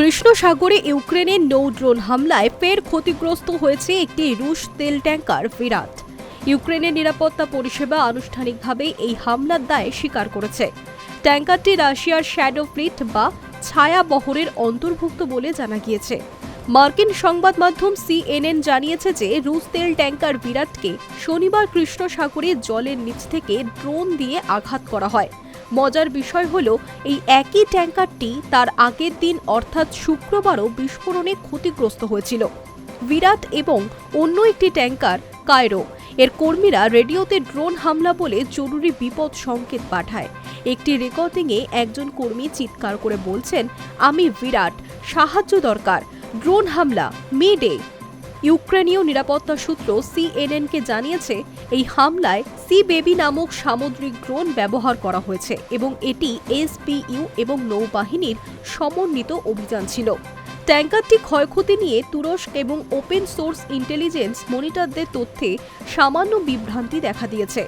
কৃষ্ণ সাগরে ইউক্রেনের নৌ ড্রোন হামলায় ফের ক্ষতিগ্রস্ত হয়েছে একটি রুশ তেল ট্যাঙ্কার বিরাট ইউক্রেনের নিরাপত্তা পরিষেবা আনুষ্ঠানিকভাবে এই হামলার দায় স্বীকার করেছে। ট্যাঙ্কারটি রাশিয়ার শ্যাডো ফ্লিট বা ছায়া বহরের অন্তর্ভুক্ত বলে জানা গিয়েছে। মার্কিন সংবাদ মাধ্যম সিএনএন জানিয়েছে যে রুশ তেল ট্যাঙ্কার বিরাটকে শনিবার কৃষ্ণ সাগরে জলের নিচ থেকে ড্রোন দিয়ে আঘাত করা হয়। মজার বিষয় হলো, এই একই ট্যাঙ্কারটি তার আগের দিন অর্থাৎ শুক্রবারও বিস্ফোরণে ক্ষতিগ্রস্ত হয়েছিল। বিরাট এবং অন্য একটি ট্যাঙ্কার কায়রো। এর কর্মীরা রেডিওতে ড্রোন হামলা বলে জরুরি বিপদ সংকেত পাঠায়। একটি রেকর্ডিংয়ে একজন কর্মী চিৎকার করে বলছেন, আমি বিরাট, সাহায্য দরকার। ড্রোন হামলা, মে ডে। ইউক্রেনীয় নিরাপত্তা সূত্র সিএনএনকে জানিয়েছে, এই হামলায় সি বেবি নামক সামুদ্রিক ড্রোন ব্যবহার করা হয়েছে এবং এটি এসপিইউ এবং নৌবাহিনীর সমন্বিত অভিযান ছিল। ট্যাঙ্কারটি ক্ষয়ক্ষতি নিয়ে তুরস্ক এবং ওপেন সোর্স ইন্টেলিজেন্স মনিটরদের তথ্যে সামান্য বিভ্রান্তি দেখা দিয়েছে।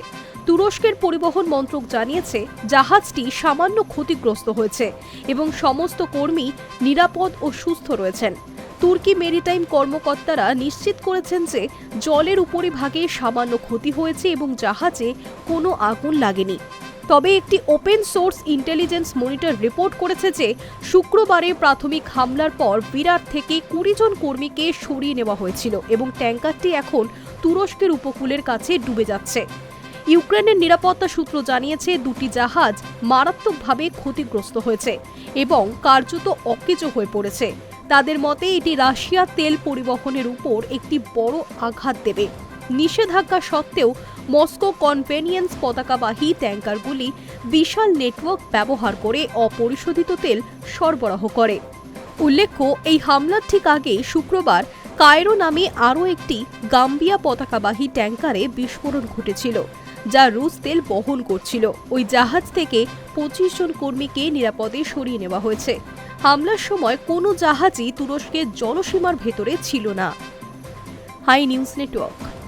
তুরস্কের পরিবহন মন্ত্রক জানিয়েছে, জাহাজটি সামান্য ক্ষতিগ্রস্ত হয়েছে এবং সমস্ত কর্মী নিরাপদ ও সুস্থ রয়েছেন। তুর্কি মেরিটাইম কর্মকর্তারা নিশ্চিত করেছেন যে, জলের উপরিভাগে সামান্য ক্ষতি হয়েছে এবং জাহাজে কোনো আগুন লাগেনি। তবে একটি open source intelligence monitor report করেছে যে, শুক্রবারে প্রাথমিক হামলার পর বিরাট থেকে কুড়ি জন কর্মীকে সরিয়ে নেওয়া হয়েছিল এবং ট্যাঙ্কারটি এখন তুরস্কের উপকূলের কাছে ডুবে যাচ্ছে। ইউক্রেনের নিরাপত্তা সূত্র জানিয়েছে দুটি জাহাজ মারাত্মকভাবে ক্ষতিগ্রস্ত হয়েছে এবং কার্যত অকেজো হয়ে পড়েছে। তাদের মতে, এটি রাশিয়া তেল পরিবহনের উপর একটি বড় আঘাত দেবে। নিষেধাজ্ঞা সত্ত্বেও মস্কো কনভেনিয়েন্স পতাকাবাহী ট্যাঙ্কারগুলি বিশাল নেটওয়ার্ক ব্যবহার করে অপরিশোধিত তেল সরবরাহ করে। উল্লেখ্য, এই হামলার ঠিক আগে শুক্রবার কায়রো নামে আরও একটি গাম্বিয়া পতাকাবাহী ট্যাঙ্কারে বিস্ফোরণ ঘটেছিল। যা রুশ তেল বহন করছিল। ওই জাহাজ থেকে পঁচিশ জন কর্মীকে নিরাপদে সরিয়ে নেওয়া হয়েছে। হামলার সময় কোনো জাহাজই তুরস্কের জলসীমার ভেতরে ছিল না। Hi news network.